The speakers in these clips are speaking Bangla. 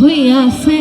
হইয়াছে।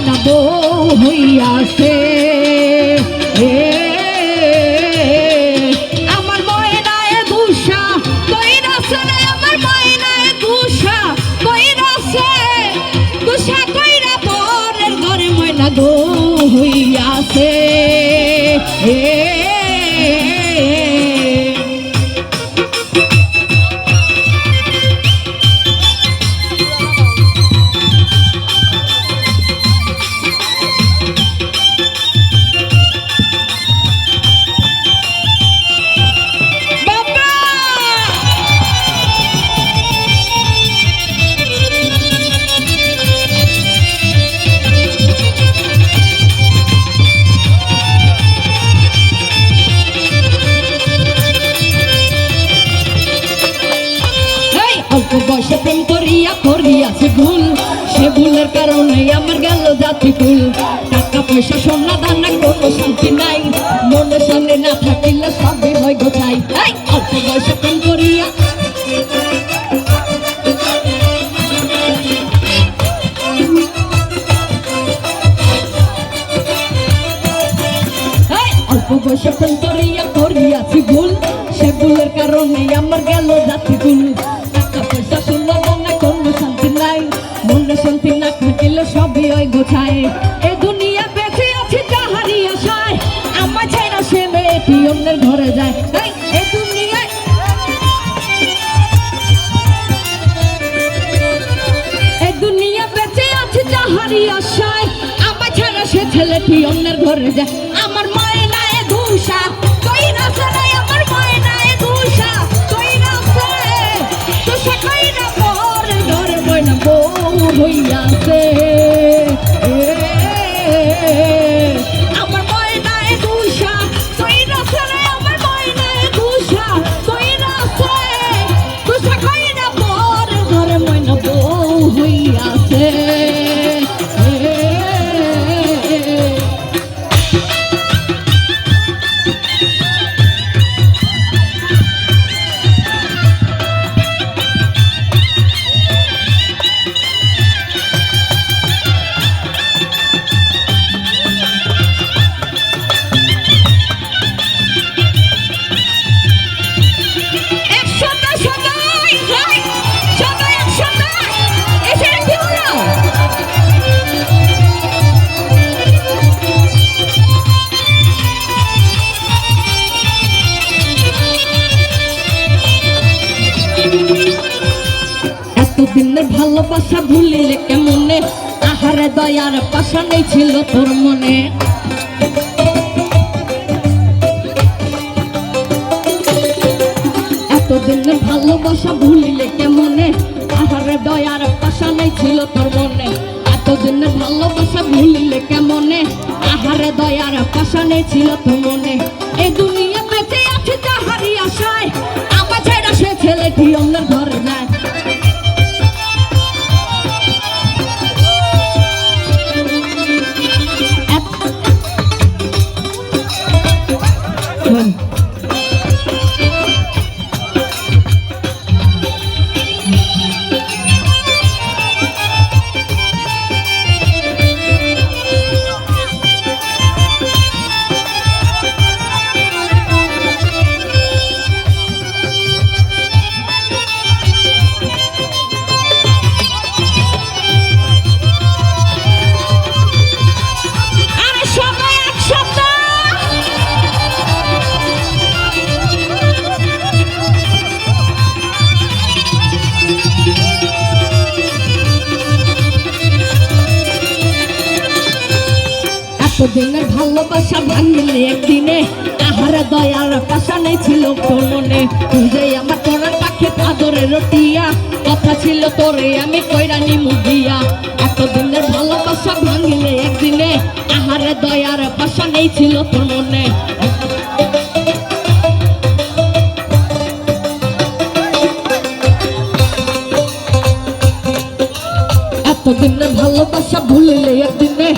ময়না বউ হইয়াছে। আমার ময়নায় দুষা কইরাছে রে আমার ময়নায় দুষা কইরাছে দুষা কইরা পরের ঘরে ময়না হইয়াছে। এ কুল টাকা পয়সা সোনা দানা, কোনো শান্তি নাই। মনে সামনে না থাকিলে সবই হয় গোছাই। অল্প বয়সে প্রেম করিয়া। অল্প বয়সে প্রেম করিয়া সে অন্যের ঘরে যা আমার ময়নায় নাই তুই না আমার ময়নায় দুষা। তুই না দোষা না বউ হইয়াছে। ভালোবাসা ভুলিলে কেমনে? আহারে দয়ার পাশা নেই ছিল তোর মনে। এতদিনের ভালোবাসা ভুলিলে কেমনে? আহারে দয়ার পাশা নেই ছিল তোর মনে। এতদিনের ভালোবাসা ভুলিলে কেমনে? আহারে দয়ার পাশা নেই ছিল তোর মনে। এই দুনিয়া এতদিনের ভালোবাসা ভাঙিলে একদিনে আহারে, দয়ার পাশানে ছিল মনে। তুই আমার তোরার পাখে আদরে রটিয়া, কথা ছিল তোরে আমি কইরানি মুদিয়া এতদিনের ভালোবাসা ভাঙিলে একদিনে আহারে, দয়ার পাশানেই ছিল তোর মনে। ভালোবাসা ভুলিলে একদিনে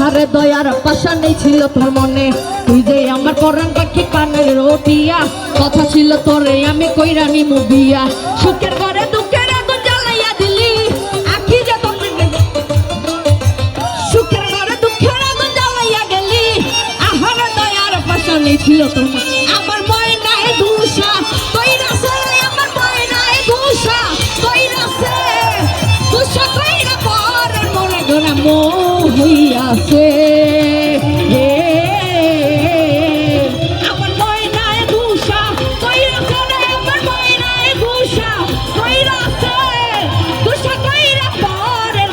আহারে দয়ার পাশা নেই ছিল তোর মনে। তুই যে আমার পরাণ পাখি পানের রটিয়া। কথা ছিল তোরে, আমি কইরানি মুবিয়া সুখের ঘরে দুঃখের আগুন জ্বালাইয়া দিলি। আখি যে তোর সুখের ঘরে দুঃখের আগুন জ্বালাইয়া গেলি। আহারে দয়ার পাশা নেই ছিল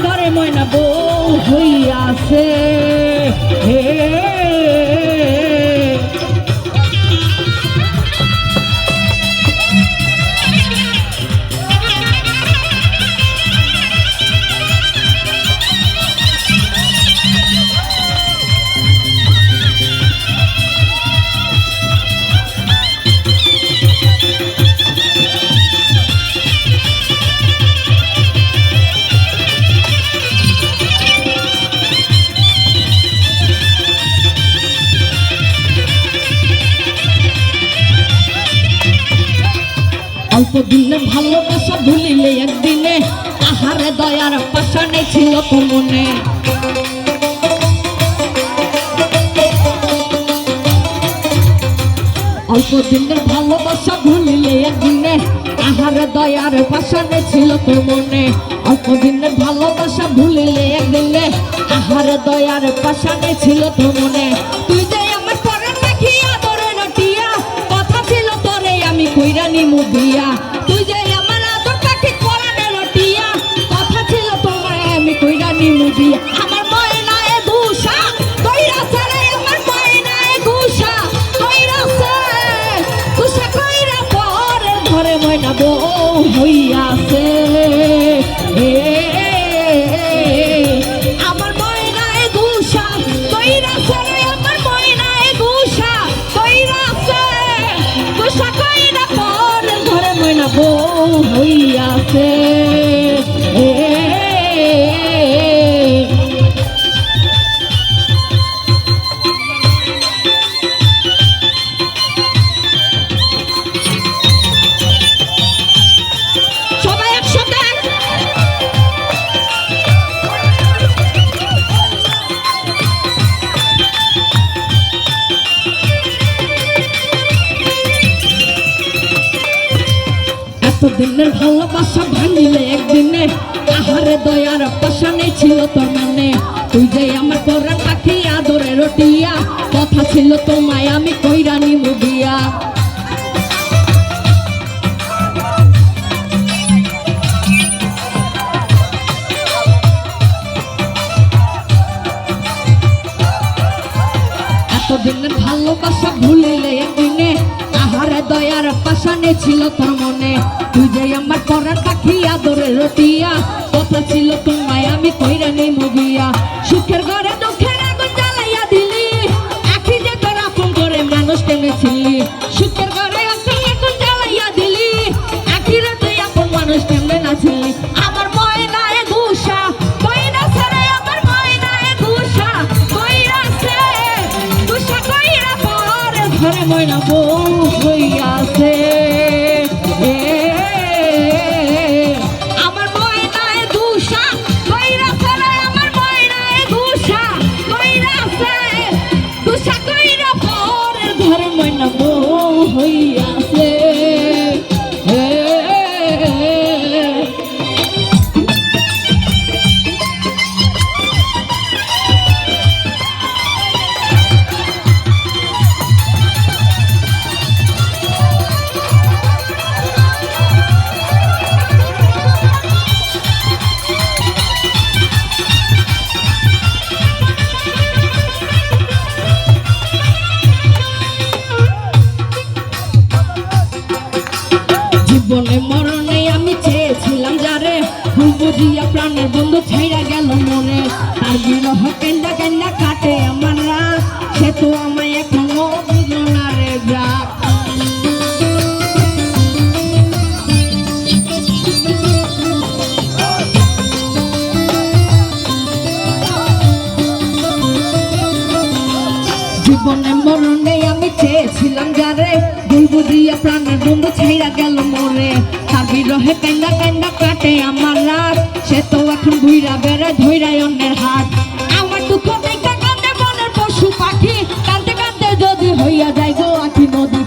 ঘরে ময়না বউ হইয়াছে। ভুলিলে একদিনে আহারে দয়ার পাশানে ছিল তো মনে। অল্প দিনের ভালোবাসা ভুলিলে একদিনে আহারে দয়ার পাশানে ছিল তো মনে। অল্প দিনের ভালোবাসা ভুলিলে একদিনে আহারে দয়ার পাশানে ছিল তো মনে। তুই দয়ার পাশানে ছিল তোর মানে। তুই যে আমার পরার পাখি আদরে রটিয়া। কথা ছিল তোমায়, আমি কইরানি মুদিয়া এতদিনের ভালোবাসা ভুলিলে একদিনে আহারে দয়ার পাশানে ছিল তোর মনে। তুই যে আমার পরার পাখি আদরে রটিয়া। আমি কইরা নেই মুগিয়া সুখের ঘরে দুঃখের আগুন জ্বালাইয়া দিলি। আখি যে তোর আপন করে মানুষ টেনেছিলি। সুখের ঘরে আখি আগুন জ্বালাইয়া দিলি। আখিরে তুই আপন মানুষ টেনে নাছিলি আমার ময়নায় গুসা কইরা ছেড়ে আমার ময়নায় গুসা কইরা সে গুসা কইরা পরে ঘরে ময়না বউ হইয়াছে। বউ হইয়াছে চেয়েছিলাম যারে বুলবু দিয়া প্রাণের বন্ধু ছাইরা গেল মরে। তার বিরহে কান্না কান্না কাটে আমার রাত। সে তো এখন ঘুইরা বেড়ে ধৈরায় অন্যের হাত। আমার দুঃখ কান্দে পশু পাখি। কান্দে কান্দে আখি নদী।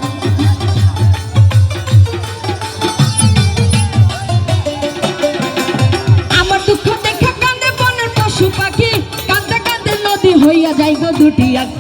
কান্দে কান্দে কান্দে দুটি আগ